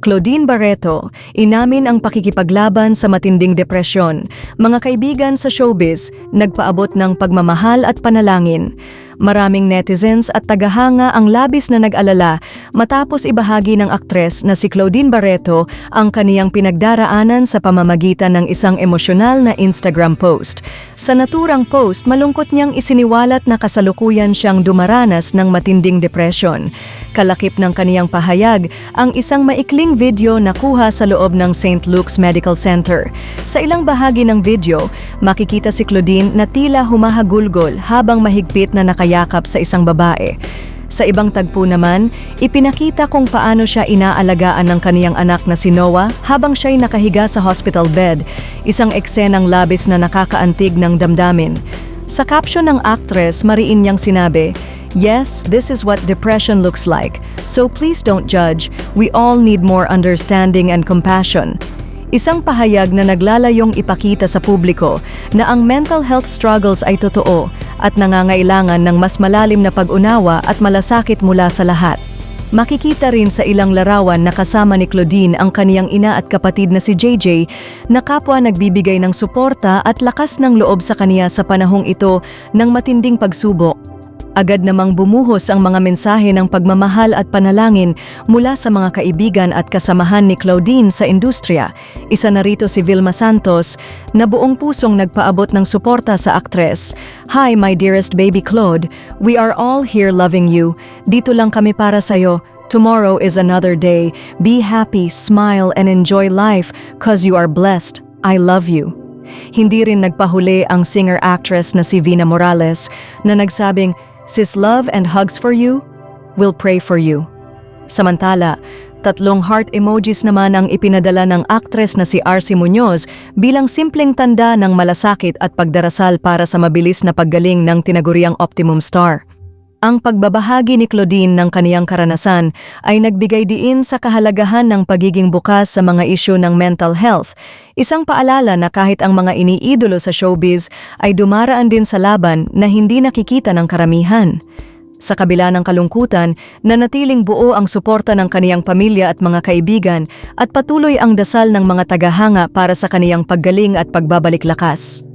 Claudine Barreto, inamin ang pakikipaglaban sa matinding depresyon. Mga kaibigan sa showbiz, nagpaabot ng pagmamahal at panalangin. Maraming netizens at tagahanga ang labis na nag-alala matapos ibahagi ng aktres na si Claudine Barreto ang kaniyang pinagdaraanan sa pamamagitan ng isang emosyonal na Instagram post. Sa naturang post, malungkot niyang isiniwalat na kasalukuyan siyang dumaranas ng matinding depression. Kalakip ng kaniyang pahayag ang isang maikling video na kuha sa loob ng St. Luke's Medical Center. Sa ilang bahagi ng video, makikita si Claudine na tila humahagulgol habang mahigpit na nakayakap sa isang babae. Sa ibang tagpo naman, ipinakita kung paano siya inaalagaan ng kaniyang anak na si Noah habang siya'y nakahiga sa hospital bed, isang eksenang labis na nakakaantig ng damdamin. Sa caption ng actress, mariin niyang sinabi, Yes, this is what depression looks like. So please don't judge. We all need more understanding and compassion. Isang pahayag na naglalayong ipakita sa publiko na ang mental health struggles ay totoo at nangangailangan ng mas malalim na pag-unawa at malasakit mula sa lahat. Makikita rin sa ilang larawan na kasama ni Claudine ang kaniyang ina at kapatid na si JJ na kapwa nagbibigay ng suporta at lakas ng loob sa kaniya sa panahong ito ng matinding pagsubok. Agad namang bumuhos ang mga mensahe ng pagmamahal at panalangin mula sa mga kaibigan at kasamahan ni Claudine sa industriya. Isa na rito si Vilma Santos na buong pusong nagpaabot ng suporta sa aktres. Hi my dearest baby Claude, we are all here loving you. Dito lang kami para sa'yo. Tomorrow is another day. Be happy, smile, and enjoy life cause you are blessed. I love you. Hindi rin nagpahuli ang singer-actress na si Vina Morales na nagsabing, Sis love and hugs for you, we'll pray for you. Samantala, tatlong heart emojis naman ang ipinadala ng aktres na si Arcy Muñoz bilang simpleng tanda ng malasakit at pagdarasal para sa mabilis na paggaling ng tinaguriang Optimum Star. Ang pagbabahagi ni Claudine ng kaniyang karanasan ay nagbigay diin sa kahalagahan ng pagiging bukas sa mga isyu ng mental health. Isang paalala na kahit ang mga iniidolo sa showbiz ay dumaraan din sa laban na hindi nakikita ng karamihan. Sa kabila ng kalungkutan, nanatiling buo ang suporta ng kaniyang pamilya at mga kaibigan at patuloy ang dasal ng mga tagahanga para sa kaniyang paggaling at pagbabalik lakas.